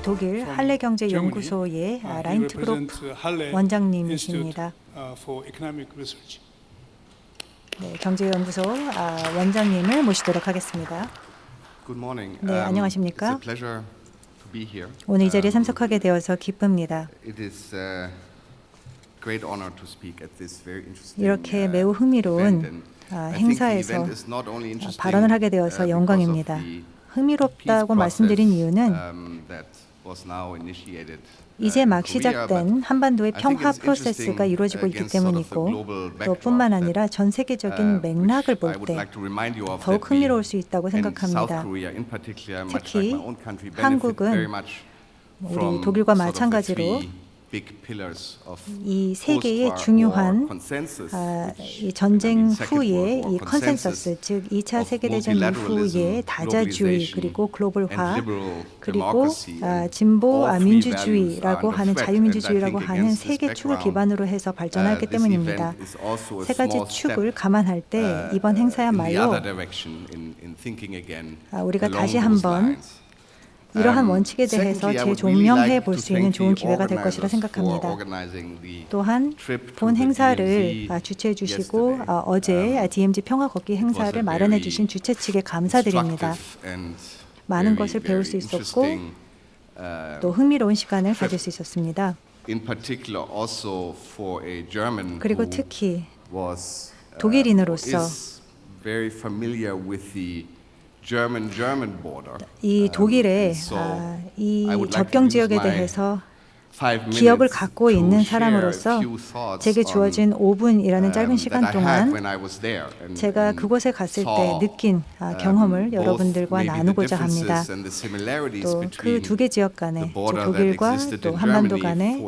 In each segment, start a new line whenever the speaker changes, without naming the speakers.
아, 독일 할레 경제 연구소의 아, 라인트 그룹 원장님이십니다. 네, 경제 연구소 아, 원장님을 모시도록 하겠습니다. 네,
Um,
안녕하십니까? 오늘 이 자리에
Um,
참석하게 되어서 기쁩니다. 이렇게
uh,
매우 흥미로운 아, 행사에서 아, 발언을 하게
uh,
되어서 영광입니다. 흥미롭다고 말씀드린 이유는
um, uh,
이제 막 시작된 한반도의 평화 프로세스가 이루어지고 있기 때문이고 또 뿐만 아니라 전 세계적인
uh,
맥락을 볼 때 더욱 흥미로울 수 있다고 생각합니다. 특히 한국은 우리 독일과 마찬가지로 이 세계의 중요한 아, 이 전쟁 후에 이 컨센서스
consensus
즉 2차
of
세계대전 이후의 다자주의 그리고 글로벌화 그리고 아, 진보 아, 민주주의라고 하는. 자유민주주의라고 하는
against
세개
this
축을 기반으로 해서 발전하기
uh,
때문입니다. 세 가지 축을 감안할 때
uh,
이번 행사야말로
other direction in- in thinking again
아, 우리가 다시 한번. 이러한
Um,
원칙에 대해서 재조명해 볼 수 있는 좋은 기회가 될 것이라 생각합니다. 또한 본 행사를 아, 주최해 주시고. 아, 어제
Um,
DMZ 평화 걷기 행사를 마련해 주신 주최 측에 감사드립니다. 많은 것을 배울 수 있었고
uh,
또 흥미로운 시간을 가질 수 있었습니다. 그리고 특히
uh,
독일인으로서 이
Um,
독일의 아, 이 접경 지역에 대해서 기억을 갖고 있는 사람으로서 제게 주어진 5분이라는
um,
짧은 시간 동안 제가 그곳에 갔을 때 느낀 아,
um,
경험을 여러분들과 나누고자 합니다. 또 그 두 개 지역
that
독일과 또 한반도 간에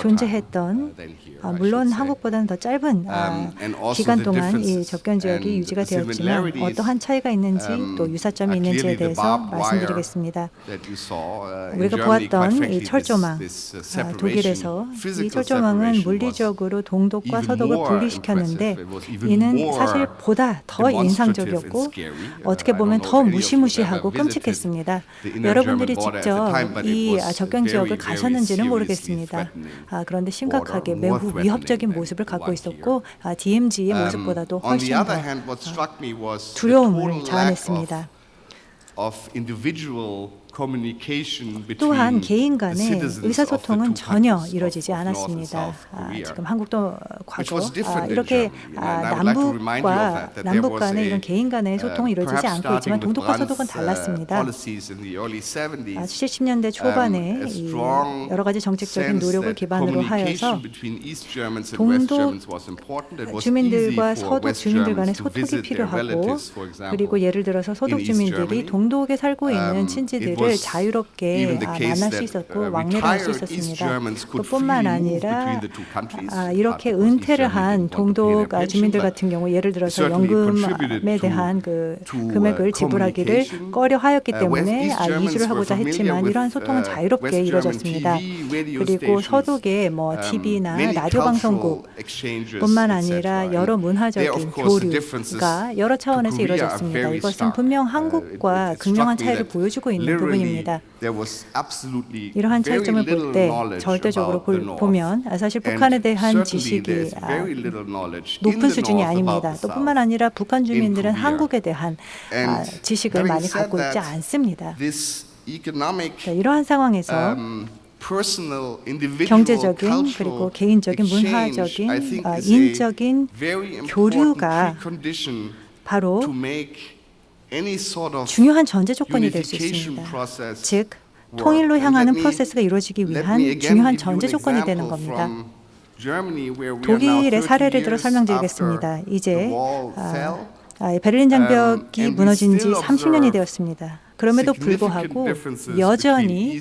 존재했던
uh,
아, 물론. 한국보다는 더 짧은 아,
Um,
기간 동안 이 접경 지역이 유지가 되었지만 어떠한 차이가 있는지
um,
또 유사점이 있는지에 대해서 말씀드리겠습니다.
uh,
우리가 보았던 이 철조망,
uh,
아, 독일에서 이 철조망은 물리적으로 동독과 서독을 분리시켰는데 이는 사실 보다 더 인상적이었고.
Uh,
어떻게 보면 더 무시무시하고 끔찍했습니다. 여러분들이 직접 이 아, 접경 지역을 가셨는지는 모르겠습니다. 아, 그런데 심각하게 매우 위협적인 모습을 갖고 있었고. 아, DMZ의
Um,
모습보다도 훨씬 더 두려움을 자아냈습니다. 또한 개인 간의 의사소통은 전혀 이루어지지 않았습니다. 아. 지금 한국도 과거 아, 이렇게. 아, 남북과 남북 간의 이런 개인 간의
uh,
소통이 이루어지지 않고 있지만 동독과 서독은
uh,
달랐습니다.
policies in the early 70s,
아, 70년대 초반에
um,
여러 가지 정책적인 노력을 기반으로 하여서 동독 주민들과 서독 주민들 간의 소통이 필요하고 그리고 예를 들어서 서독 주민들이. 동독에 살고 있는
Um,
친지들 을
was
자유롭게 아, 만날 수 있었고
uh,
왕래를 할 수 있었습니다.
Germans
또
could
뿐만
freely move
아니라. 아, 이렇게 은퇴를 한 동독 아, 주민들 같은 경우 예를 들어서 연금에 대한 그
uh,
금액을 지불하기를
communication.
꺼려 하였기
Uh,
때문에 아, 이주를 하고자 했지만 이러한 소통은
uh,
자유롭게 이루어졌습니다. 그리고 서독의 뭐
um,
TV나 라디오 방송국
cultural exchanges,
뿐만
etc.
아니라 여러 문화적인 교류가 여러 차원에서 이루어졌습니다. 이것은. 분명
Uh,
한국과 극명한 차이를 보여주고 있는 부분입니다.
Absolutely
이러한 차이점을 볼 때 절대적으로. 보면 아, 사실 북한에 대한 지식이 아, 높은 수준이 아닙니다. 또. 뿐만 아니라 북한 주민들은. 한국에 대한 아, 지식을 많이 갖고 있지 않습니다. 이러한 상황에서
um,
경제적인 그리고 개인적인 문화적인 아, 인적인 교류가 바로 중요한 전제 조건이 될 수 있습니다. 즉. 통일로 향하는 프로세스가 이루어지기 위한 중요한 전제 조건이 되는 겁니다. 독일의
30
사례를 들어 설명드리겠습니다. 이제 아. 아, 베를린 장벽이
Um,
무너진 지
still
30년이
observe
되었습니다. 그럼에도 불구하고 여전히.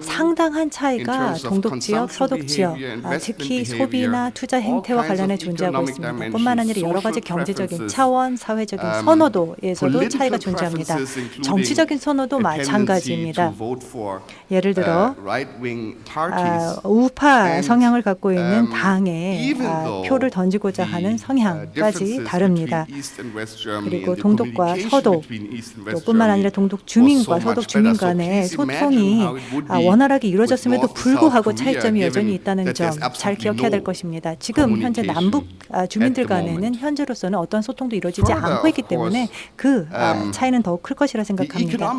상당한 차이가 동독 지역, 서독 지역, 아, 특히 소비나 투자 행태와 관련해 존재하고 있습니다. 뿐만 아니라 여러 가지 경제적인 차원, 사회적인
um,
선호도에서도 차이가 존재합니다. 정치적인 선호도 마찬가지입니다. 예를 들어
uh,
아. 우파 성향을 갖고 있는
um,
당에 아, 표를 던지고자 하는
uh,
성향까지 다릅니다. 그리고 동독과 서독 또 뿐만 아니라
Germany
동독 주민과 서독 주민 간의 소통이 아, 원활하게 이루어졌음에도 불구하고 차이점이 여전히 있다는 점 잘 기억해야 될 것입니다. 지금 현재 남북 아, 주민들 간에는. 현재로서는 어떤 소통도 이루어지지 않고 있기 때문에 그 아,
um,
차이는 더욱 클 것이라 생각합니다.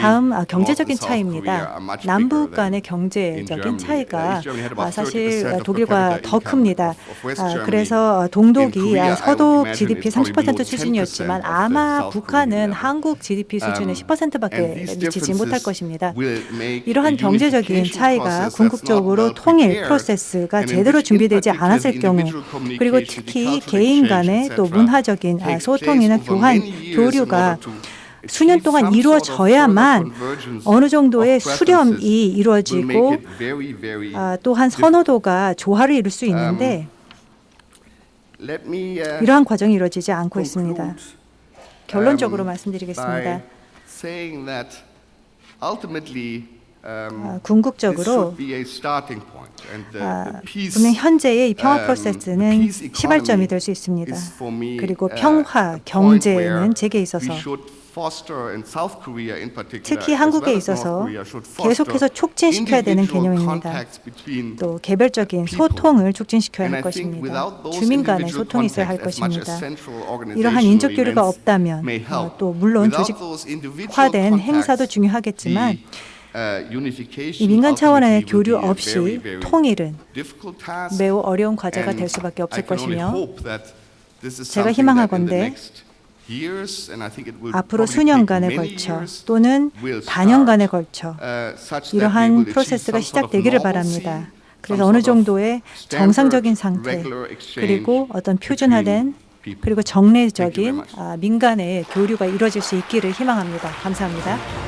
다음 아, 경제적인 차이입니다. 남북 간의 경제적인. 차이가
East Germany had
아,
about 30%
사실 독일과 더 큽니다. 아. 그래서 동독이 아, 서독 GDP
it's probably
30%
below 10%
수준이었지만 아마 북한은. 한국 GDP 수준의
Um,
10%밖에
and these
미치지 못할 것입니다. 이러한 경제적인 차이가 궁극적으로 통일 프로세스가 제대로 준비되지 않았을 경우 그리고 특히 개인 간의 또. 문화적인 아, 소통이나 교환, 교류가 수년 동안 이루어져야만 어느 정도의 수렴이 이루어지고 아, 또한 선호도가 조화를 이룰 수 있는데
uh,
이러한 과정이 이루어지지 않고 있습니다. 결론적으로
um,
말씀드리겠습니다.
Saying that ultimately
아, 궁극적으로 아, 분명 현재의 이 평화
um,
프로세스는 시발점이 될 수 있습니다. 그리고
uh,
평화 경제는 제게 있어서 특히 한국에 있어서 계속해서 촉진시켜야 되는 개념입니다. 또 개별적인. 소통을 촉진시켜야 할 것입니다. 주민 간의 소통이 있어야 할 것입니다. 이러한 인적 교류가 없다면 어, 또 물론 조직화된 행사도 중요하겠지만
uh,
이 민간 차원의 교류 없이 통일은. 매우 어려운 과제가 될 수밖에 없을 것이며
hope that this is
제가 희망하건대
next years, and I think it will
앞으로 수년간에 걸쳐 또는
start,
걸쳐
uh,
이러한 프로세스가 시작되기를 바랍니다. 그래서 어느 정도의 정상적인 상태 그리고 어떤 표준화된. 그리고 정례적인. 아, 민간의 교류가 이루어질 수 있기를 희망합니다. 감사합니다.